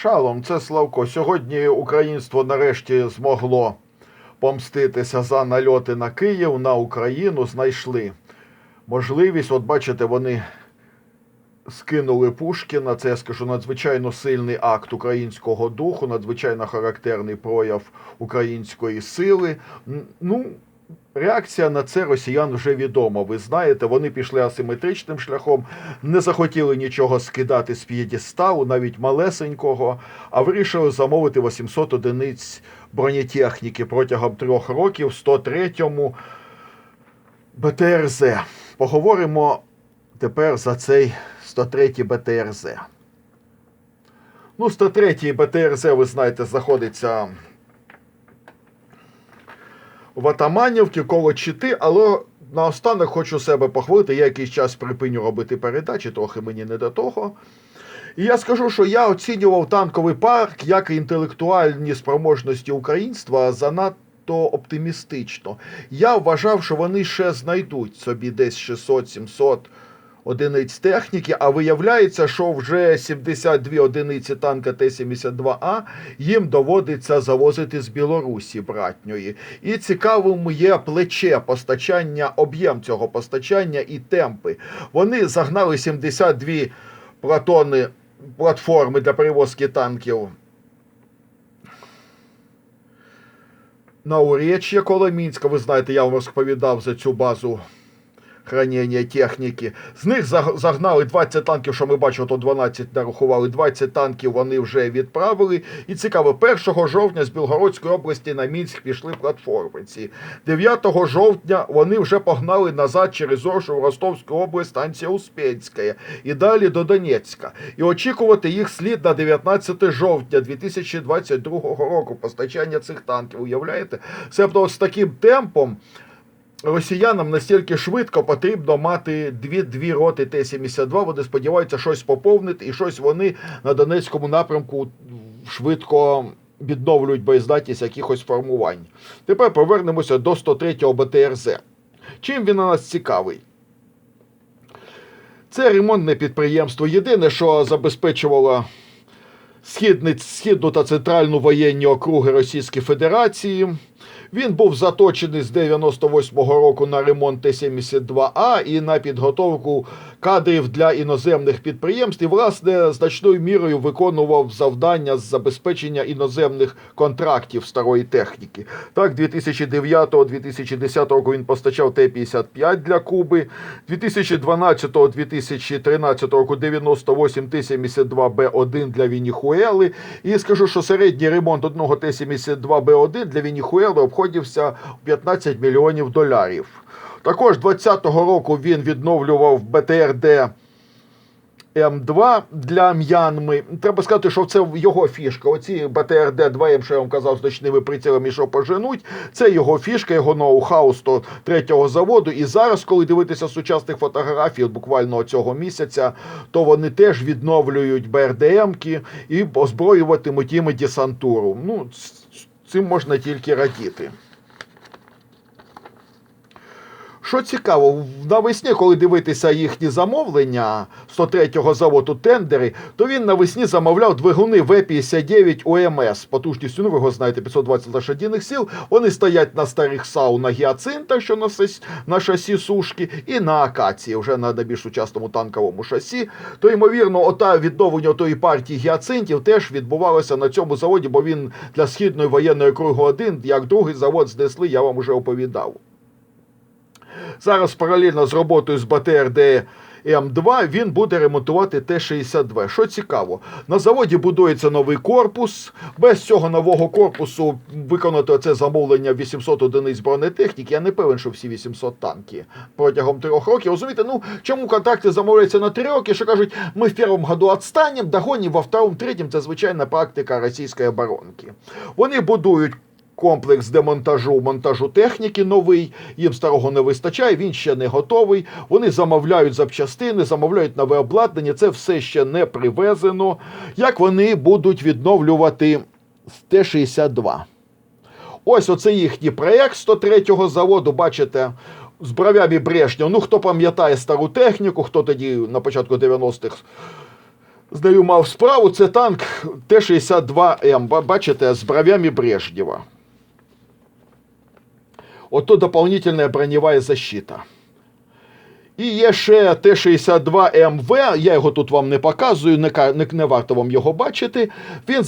Шалом, це Славко. Сьогодні українство нарешті змогло помститися за нальоти на Київ, на Україну. Знайшли можливість. От бачите, вони скинули Пушкіна. Це я скажу надзвичайно сильний акт українського духу, надзвичайно характерний прояв української сили. Ну, Реакція на це росіян вже відома. Ви знаєте, вони пішли асиметричним шляхом, не захотіли нічого скидати з п'єдесталу, навіть малесенького, а вирішили замовити 800 одиниць бронетехніки протягом трьох років 103-му БТРЗ. Поговоримо тепер за цей 103-й БТРЗ. Ну, 103-й БТРЗ, ви знаєте, знаходиться в Атаманівці коло Чити, але наостанок хочу себе похвалити. Я якийсь час припиню робити передачі, трохи мені не до того. І я скажу, що я оцінював танковий парк як інтелектуальні спроможності українства занадто оптимістично. Я вважав, що вони ще знайдуть собі десь 600-700 одиниць техніки, а виявляється, що вже 72 одиниці танка Т-72А їм доводиться завозити з Білорусі братньої. І цікавим є плече постачання, об'єм цього постачання і темпи. Вони загнали 72 платони платформи для перевозки танків на Уреч'я коло Мінська. Ви знаєте, я вам розповідав за цю базу хранення техніки. З них загнали 20 танків, що ми бачимо, то 12 нарахували. 20 танків вони вже відправили. І цікаво, 1 жовтня з Білгородської області на Мінськ пішли платформи ці. 9 жовтня вони вже погнали назад через Оршу в Ростовську область, станція Успенська. І далі до Донецька. І очікувати їх слід на 19 жовтня 2022 року постачання цих танків. Уявляєте? Себто з таким темпом росіянам настільки швидко потрібно мати дві-дві роти Т-72. Вони сподіваються щось поповнити, і щось вони на Донецькому напрямку швидко відновлюють боєздатність якихось формувань. Тепер повернемося до 103-го БТРЗ. Чим він у нас цікавий? Це ремонтне підприємство. Єдине, що забезпечувало східну та центральну воєнні округи Російської Федерації. Він був заточений з 98-го року на ремонт Т-72А і на підготовку кадрів для іноземних підприємств. І, власне, значною мірою виконував завдання з забезпечення іноземних контрактів старої техніки. Так, 2009-2010 року він постачав Т-55 для Куби, 2012-2013 року 98 Т-72Б1 для Венесуели. І скажу, що середній ремонт одного Т-72Б1 для Венесуели обходився в 15 мільйонів доларів. Також 2020 року він відновлював БТРД М2 для М'янми. Треба сказати, що це його фішка. Оці БТРД 2 що я вам казав, з ночними прицілами, що поженуть. Це його фішка, його ноу-хау з того третього заводу. І зараз, коли дивитися сучасних фотографій, от буквально цього місяця, то вони теж відновлюють БРДМки і озброюватимуть іми десантуру. Ну, цим можна тільки радіти. Що цікаво, навесні, коли дивитися їхні замовлення 103-го заводу тендери, то він навесні замовляв двигуни В-59 ОМС потужністю, ну ви його знаєте, 520 лошадиних сил. Вони стоять на старих САУ на гіацинтах, що на, на шасі сушки, і на акації, вже на найбільш сучасному танковому шасі. То, ймовірно, ота відновлення тої партії гіацинтів теж відбувалося на цьому заводі, бо він для східної воєнної кругу 1 як другий завод знесли, я вам вже оповідав. Зараз паралельно з роботою з БТРД М2 він буде ремонтувати Т-62. Що цікаво, на заводі будується новий корпус. Без цього нового корпусу виконати це замовлення 800 одиниць бронетехніки. Я не певен, що всі 800 танки протягом трьох років. Розумієте, ну чому контракти замовляються на три роки? Що кажуть, ми в першому году відстанемо, догонимо, во второму, третьому. Це звичайна практика російської оборонки. Вони будують комплекс демонтажу монтажу техніки новий. Їм старого не вистачає, він ще не готовий. Вони замовляють запчастини, замовляють нове обладнання. Це все ще не привезено. Як вони будуть відновлювати Т-62? Ось оце їхній проєкт 103-го заводу. Бачите, з бровями Брежнєва. Ну, хто пам'ятає стару техніку, хто тоді на початку 90-х з нею мав справу. Це танк Т-62М. Бачите, з бровями Брежнєва. Ото дополнительная бронєва защита. І є ще Т-62МВ, я його тут вам не показую, не, не, варто вам його бачити. Він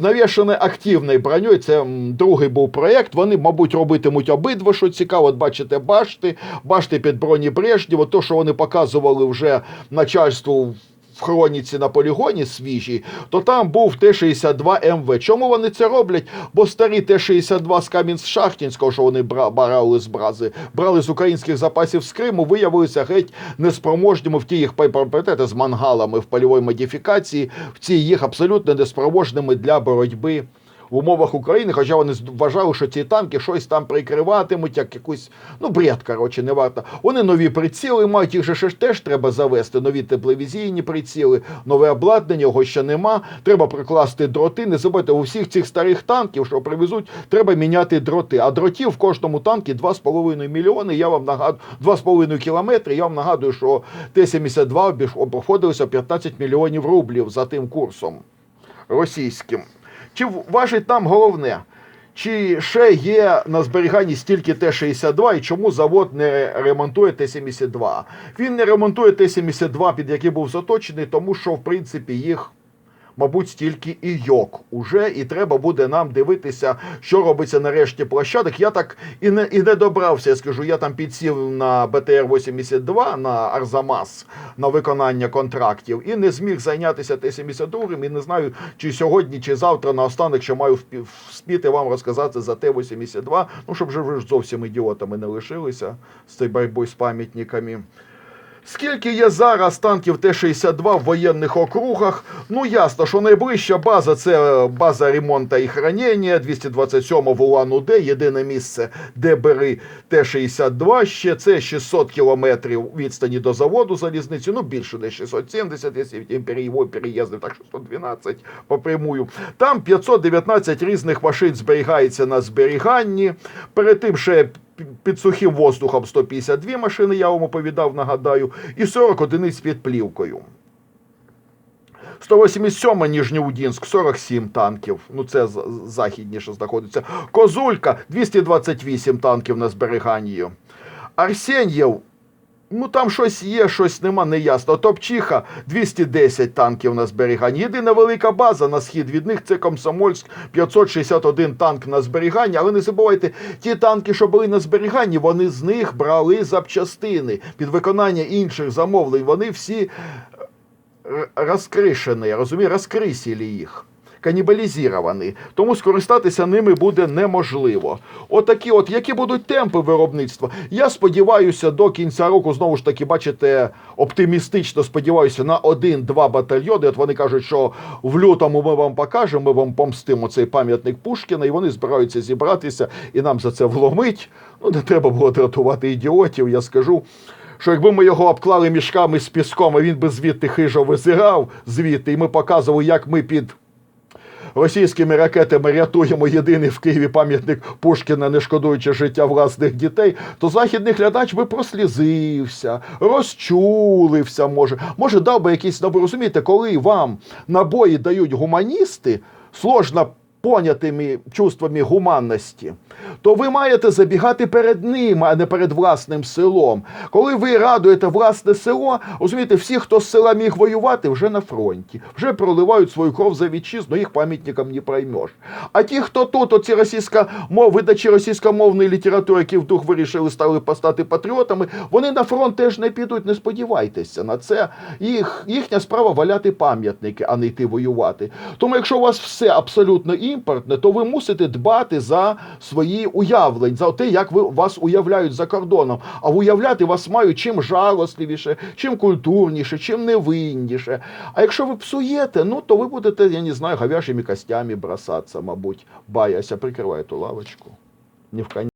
навішаний активною броньою, це другий був проєкт. Вони, мабуть, робитимуть обидва, що цікаво. От бачите, башти, башти під броні Брежнєва, то, що вони показували вже начальству в хроніці на полігоні свіжій, то там був Т-62МВ. Чому вони це роблять? Бо старі Т-62 з Кам'янськ-Шахтінського, що вони брали з брази, брали з українських запасів з Криму, виявилися геть неспроможними в ті їх пайпропетети з мангалами в польовій модифікації, в ці їх абсолютно неспроможними для боротьби. В умовах України, хоча вони вважали, що ці танки щось там прикриватимуть, як якусь, ну, бред, коротше, не варто. Вони нові приціли мають, їх же ж теж треба завести, нові тепловізійні приціли, нове обладнання, його ще нема. Треба прикласти дроти. Не забудьте, у всіх цих старих танків, що привезуть, треба міняти дроти. А дротів в кожному танкі 2,5 мільйони. Я вам нагадую, 2,5 кілометри. Я вам нагадую, що Т-72 обіш- обходилося 15 мільйонів рублів за тим курсом російським. Чи важить нам головне? Чи ще є на зберіганні стільки Т-62 і чому завод не ремонтує Т-72? Він не ремонтує Т-72, під який був заточений, тому що, в принципі, їх, мабуть, стільки і йок уже, і треба буде нам дивитися, що робиться на решті площадок. Я так і не, і не добрався, я скажу, я там підсів на БТР-82, на Арзамас, на виконання контрактів, і не зміг зайнятися Т-72, і не знаю, чи сьогодні, чи завтра на останок, що маю вспіти вам розказати за Т-82, ну, щоб вже ви ж зовсім ідіотами не лишилися з цією боротьбою з пам'ятниками. Скільки є зараз танків Т-62 в воєнних округах? Ну ясно, що найближча база це база ремонту і хранення 227 в Улан-Удэ, єдине місце, де бери Т-62. Ще це 600 кілометрів відстані до заводу залізниці, ну більше десь 670, якщо його переїзди, так 612 по прямую. Там 519 різних машин зберігається на зберіганні. Перед тим ще під сухим воздухом 152 машини, я вам оповідав, нагадаю, і 40 одиниць під плівкою. 187 Ніжньоудінськ, 47 танків. Ну це західніше знаходиться. Козулька 228 танків на зберіганні. Арсеньєв. Ну там щось є, щось нема, не ясно. Топчиха 210 танків на зберіганні. Єдина велика база на схід від них це Комсомольськ 561 танк на зберіганні. Але не забувайте, ті танки, що були на зберіганні, вони з них брали запчастини під виконання інших замовлень. Вони всі р- розкришені, розумієте, розкрисили їх. Канібалізовані, тому скористатися ними буде неможливо. Отакі, от які будуть темпи виробництва. Я сподіваюся, до кінця року знову ж таки, бачите, оптимістично сподіваюся на один-два батальйони. От вони кажуть, що в лютому ми вам покажемо, ми вам помстимо цей пам'ятник Пушкіна, і вони збираються зібратися і нам за це вломить. Ну не треба було дратувати ідіотів. Я скажу що якби ми його обклали мішками з піском, а він би звідти хижо визирав звідти, і ми показували, як ми під російськими ракетами рятуємо єдиний в Києві пам'ятник Пушкіна, не шкодуючи життя власних дітей, то західний глядач би прослізився, розчулився, може. Може, дав би якийсь набор. Розумієте, коли вам набої дають гуманісти, сложно понятими чувствами гуманності, то ви маєте забігати перед ним, а не перед власним селом. Коли ви радуєте власне село, розумієте, всі, хто з села міг воювати, вже на фронті, вже проливають свою кров за вітчизну, їх пам'ятником не проймеш. А ті, хто тут, оці російська мов, видачі російськомовної літератури, які вдруг вирішили стали постати патріотами, вони на фронт теж не підуть, не сподівайтеся на це. Їх, їхня справа валяти пам'ятники, а не йти воювати. Тому, якщо у вас все абсолютно імпортне, то ви мусите дбати за свої уявлень, за те, як ви вас уявляють за кордоном. А уявляти вас мають чим жалостливіше, чим культурніше, чим невинніше. А якщо ви псуєте, ну то ви будете, я не знаю, говяжими костями бросатися, мабуть, баяся, прикриває ту лавочку. Ні в.